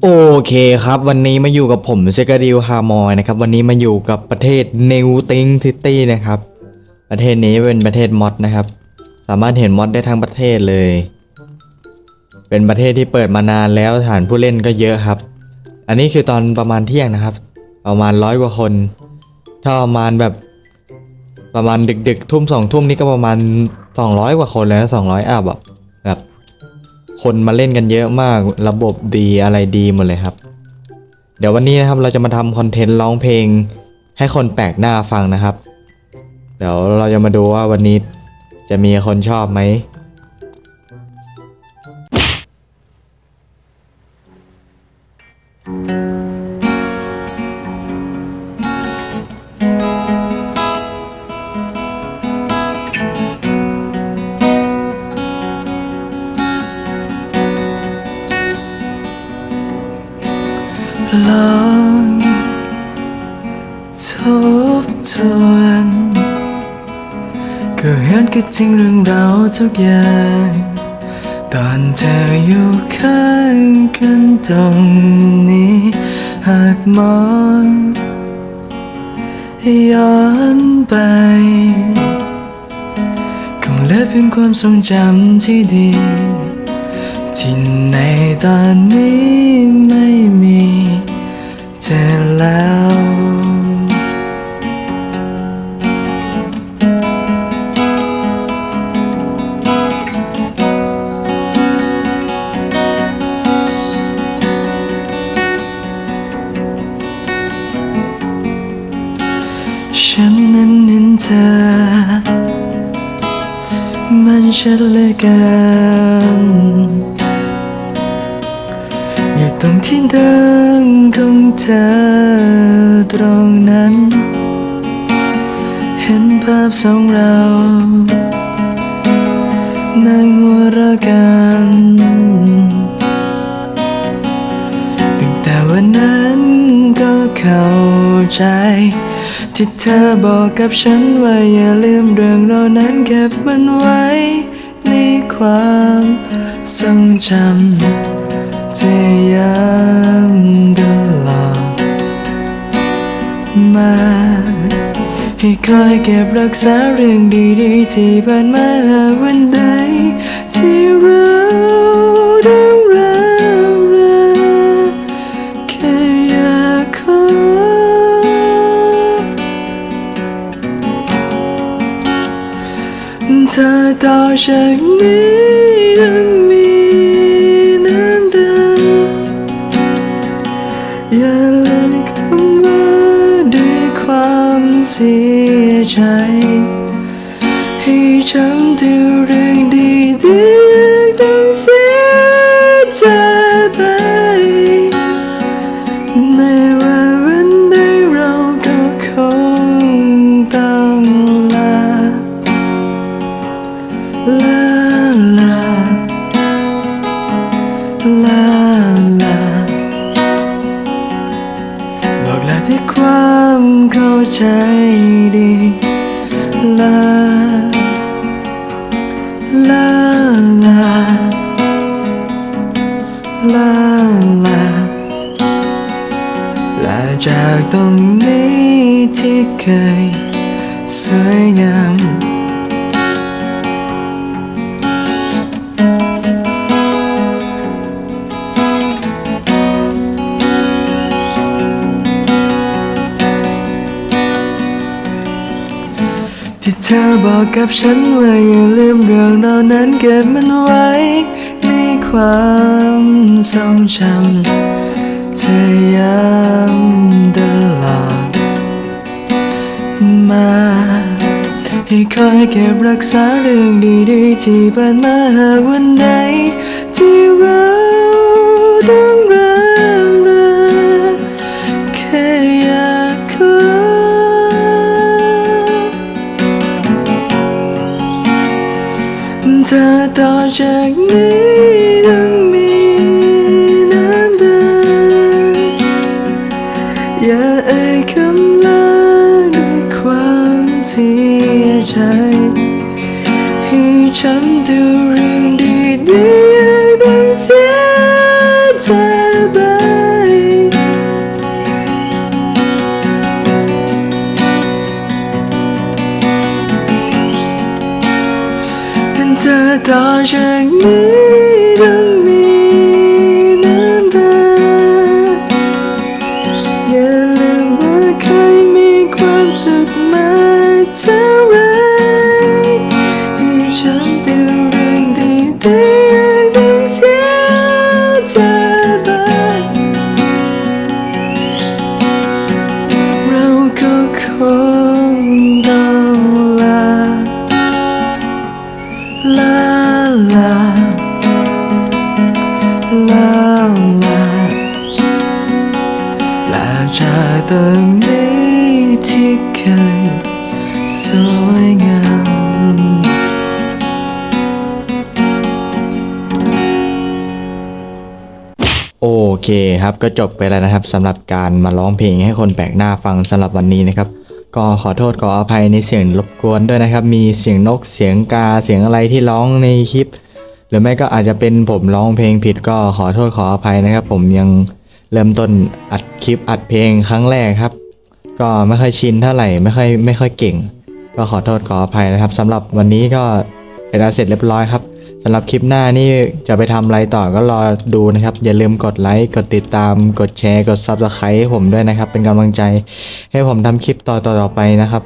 โอเคครับ วันนี้มาอยู่กับผมเซกาดิวฮามอยนะครับ วันนี้มาอยู่กับประเทศเนวติงซิตี้นะครับ ประเทศนี้เป็นประเทศมอดนะครับ สามารถเห็นมอดได้ทั้งประเทศเลย เป็นประเทศที่เปิดมานานแล้วฐานผู้เล่นก็เยอะครับ อันนี้คือตอนประมาณเที่ยงนะครับ ประมาณร้อยกว่าคนถ้าประมาณแบบประมาณดึกๆ ทุ่มสองทุ่มนี่ก็ประมาณ 200 กว่าคนเลยนะ200อัพอะแบบ คนมาเล่นกันเยอะมาก ระบบดีอะไรดีหมดเลยครับ เดี๋ยววันนี้นะครับเราจะมาทำคอนเทนต์ร้องเพลง ให้คนแปลกหน้าฟังนะครับ เดี๋ยวเราจะมาดูว่าวันนี้จะมีคนชอบไหม ก็เห็นก็จริงเรื่องราวทุกอย่างตอนเธออยู่ข้างกันตรงนี้หากมองย้อนไปคงเหลือเพียงความทรงจำที่ดีที่ในตอนนี้ไม่มีเธอแล้ว ฉันนั้นเห็นเธอ มันชัดเหลือเกินอยู่ตรงที่เดิมของเธอตรงนั้น เห็นภาพสองเรา นั่งหัวเราะกัน ที่เธอบอกกับฉันว่าอย่าลืมเรื่องเรานั้นเก็บมันไว้ ในความทรงจำจะย้ำตลอดมาให้คอยเก็บรักษาเรื่องดีๆ ที่ผ่านมาวันใดที่เรา เธอต่อจากนี้ยังมีน้ำตาอย่าเลยคำว่าด้วยความเสียใจ ให้จำแต่เรื่องดีๆต้องเสียใจ ความเข้าใจดีลาลาลาลาลาลาจากตรงนี้ที่เคยสวยงาม ธอบอกกับฉันว่าอย่าลืมเรื่องเรานั้นเก็บมันไว้ ในความทรงจำเธอย้ำตลอดมาให้คอยเก็บรักษาเรื่องดีๆ ที่ผ่านมาหากวันใดที่เรา ธอต่อจากนี้ยังมีน้ำตาอย่าเอ่ยคำลาด้วยความเสียใจ ต่อจามี จางนี้ที่เคยสวยงามโอเคครับก็จบไปแล้วนะครับสำหรับการมาร้องเพลงให้คนแปลกหน้าฟังสำหรับวันนี้นะครับ ก็ขอโทษขออภัยในเสียงรบกวนด้วยนะครับ มีเสียงนกเสียงกาเสียงอะไรที่ร้องในคลิป หรือไม่ก็อาจจะเป็นผมร้องเพลงผิดก็ขอโทษขออภัยนะครับ ผมยัง เริ่มต้นอัดคลิปอัดเพลงครั้งแรกครับ ก็ไม่ค่อยชินเท่าไหร่ไม่ค่อยไม่ค่อยเก่ง ก็ขอโทษขออภัยนะครับสำหรับวันนี้ก็เป็นอันเสร็จเรียบร้อยครับสำหรับคลิปหน้านี่จะไปทำอะไรต่อก็รอดูนะครับ อย่าลืมกดไลค์กดติดตาม กดแชร์ กด Subscribe ให้ผมด้วยนะครับ เป็นกำลังใจ ให้ผมทำคลิปต่อๆๆไปนะครับ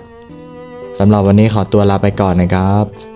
สำหรับวันนี้ขอตัวลาไปก่อนนะครับ